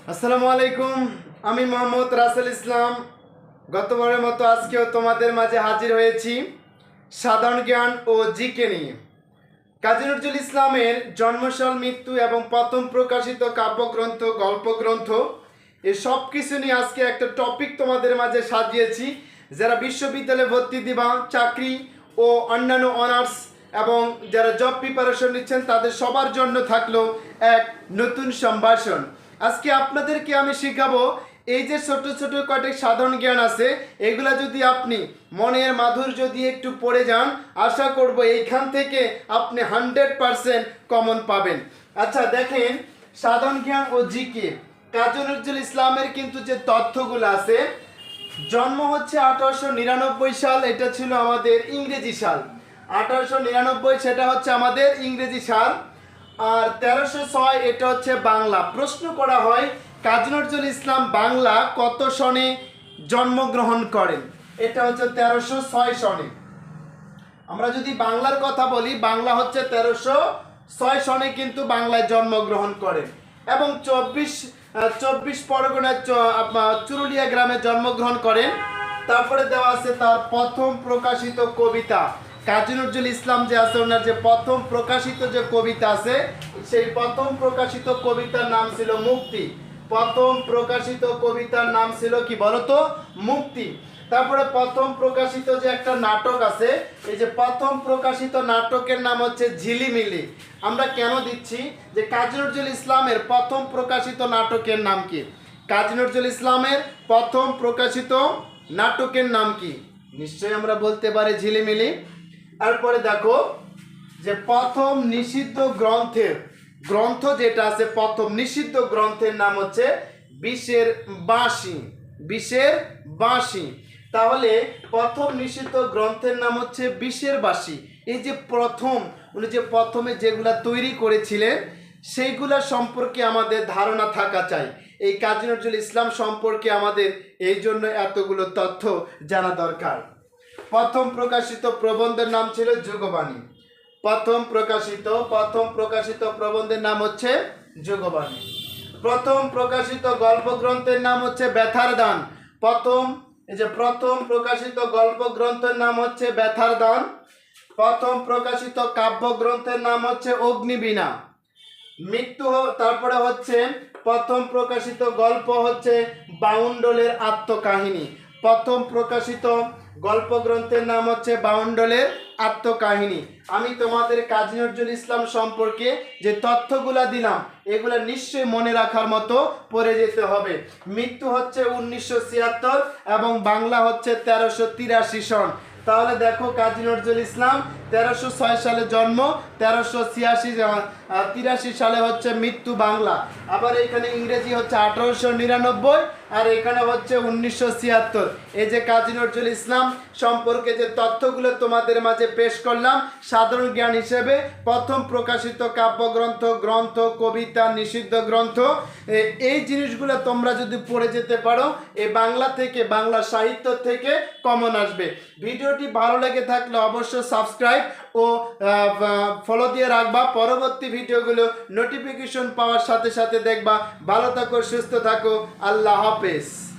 আসসালামু আলাইকুম, আমি মোহাম্মদ রাসেল ইসলাম। গতবারের মতো আজকেও তোমাদের মাঝে হাজির হয়েছি সাধারণ জ্ঞান ও জিকে নিয়ে। কাজী নজরুল ইসলামের জন্মসাল, মৃত্যু এবং প্রথম প্রকাশিত কাব্যগ্রন্থ, গল্পগ্রন্থ, এ সব কিছু নিয়ে আজকে একটা টপিক তোমাদের মাঝে সাজিয়েছি। যারা বিশ্ববিদ্যালয়ে ভর্তি দিবা, চাকরি ও অন্যান্য অনার্স এবং যারা জব প্রিপারেশন নিচ্ছেন, তাদের সবার জন্য থাকল এক নতুন সম্ভাষণ। আজকে আপনাদেরকে আমি শেখাবো এই যে ছোট ছোট কয়েক সাধারণ জ্ঞান আছে, এগুলা যদি আপনি মনের মাধুর্য দিয়ে একটু পড়ে যান, আশা করব এইখান থেকে আপনি হান্ড্রেড পারসেন্ট কমন পাবেন। আচ্ছা দেখেন, সাধারণ জ্ঞান ও জিকে কাজী নজরুল ইসলামের কিন্তু যে তথ্যগুলো আছে, জন্ম হচ্ছে আঠারোশো নিরানব্বই সাল, এটা ছিল আমাদের ইংরেজি সাল। আঠারোশো নিরানব্বই, সেটা হচ্ছে আমাদের ইংরেজি সাল। আর তেরোশো ছয়, এটা হচ্ছে বাংলা। প্রশ্ন করা হয়, কাজী নজরুল ইসলাম বাংলা কত সনে জন্মগ্রহণ করেন? এটা হচ্ছে তেরোশো ছয় সনে। আমরা যদি বাংলার কথা বলি, বাংলা হচ্ছে তেরোশো ছয় সনে কিন্তু বাংলায় জন্মগ্রহণ করেন। এবং চব্বিশ চব্বিশ পরগনার চুরুলিয়া গ্রামে জন্মগ্রহণ করেন। তারপরে দেওয়া আছে তার প্রথম প্রকাশিত কবিতা। কাজী নজরুল ইসলাম যে আছে, ওনার যে প্রথম প্রকাশিত যে কবিতা আছে, সেই প্রথম প্রকাশিত কবিতার নাম ছিল মুক্তি। প্রথম প্রকাশিত কবিতার নাম ছিল কি বলতো? মুক্তি। তারপরে প্রথম প্রকাশিত যে একটা নাটক আছে, এই যে প্রথম প্রকাশিত নাটকের নাম হচ্ছে ঝিলিমিলি। আমরা কেন দিচ্ছি? যে কাজী নজরুল ইসলামের প্রথম প্রকাশিত নাটকের নাম কি? কাজী নজরুল ইসলামের প্রথম প্রকাশিত নাটকের নাম কি? নিশ্চয়ই আমরা বলতে পারি ঝিলিমিলি। তারপরে দেখো যে প্রথম নিষিদ্ধ গ্রন্থের, গ্রন্থ যেটা আছে প্রথম নিষিদ্ধ গ্রন্থের নাম হচ্ছে বিষের বাঁশি বিষের বাঁশি। তাহলে প্রথম নিষিদ্ধ গ্রন্থের নাম হচ্ছে বিষের বাঁশি। এই যে প্রথম, উনি যে প্রথমে যেগুলা তৈরি করেছিলেন, সেইগুলা সম্পর্কে আমাদের ধারণা থাকা চাই। এই কাজী নজরুল ইসলাম সম্পর্কে আমাদের এই জন্য এতগুলো তথ্য জানা দরকার। প্রথম প্রকাশিত প্রবন্ধের নাম ছিল যুগবাণী। প্রথম প্রকাশিত প্রথম প্রকাশিত প্রবন্ধের নাম হচ্ছে যুগবাণী। প্রথম প্রকাশিত গল্প গ্রন্থের নাম হচ্ছে ব্যথার দান। প্রথম, এই যে প্রথম প্রকাশিত গল্প গ্রন্থের নাম হচ্ছে ব্যথার দান। প্রথম প্রকাশিত কাব্য গ্রন্থের নাম হচ্ছে অগ্নিবীণা। মৃত্যু তারপরে হচ্ছে, প্রথম প্রকাশিত গল্প হচ্ছে বাউন্ডলের আত্মকাহিনী। প্রথম প্রকাশিত গল্প গ্রন্থের নাম হচ্ছে বাউন্ডলের আত্মকাহিনী। আমি তোমাদের কাজী নজরুল ইসলাম সম্পর্কে যে তথ্যগুলা দিলাম, এগুলা নিশ্চয়ই মনে রাখার মতো পড়ে যেতে হবে। মৃত্যু হচ্ছে উনিশশো ছিয়াত্তর এবং বাংলা হচ্ছে তেরোশো তিরাশি সন। তাহলে দেখো কাজী নজরুল ইসলাম তেরোশো ছয় সালে জন্ম, তেরোশো ছিয়াশি তিরাশি সালে হচ্ছে মৃত্যু বাংলা। আবার এখানে ইংরেজি হচ্ছে আঠারোশো নিরানব্বই আর এখানে হচ্ছে উনিশশো ছিয়াত্তর। এই যে কাজী নজরুল ইসলাম সম্পর্কে যে তথ্যগুলো তোমাদের মাঝে পেশ করলাম, সাধারণ জ্ঞান হিসেবে প্রথম প্রকাশিত কাব্যগ্রন্থ, গ্রন্থ, কবিতা, নিষিদ্ধ গ্রন্থ এই জিনিসগুলো তোমরা যদি পড়ে যেতে পারো, এ বাংলা থেকে, বাংলা সাহিত্য থেকে কমন আসবে। ভিডিওটি ভালো লেগে থাকলে অবশ্যই সাবস্ক্রাইব ও ফলো দিয়ে রাখবা। পরবর্তী ভিডিওগুলো নোটিফিকেশন পাওয়ার সাথে সাথে দেখবা। ভালো থাকো, সুস্থ থাকো। আল্লাহ Lopez.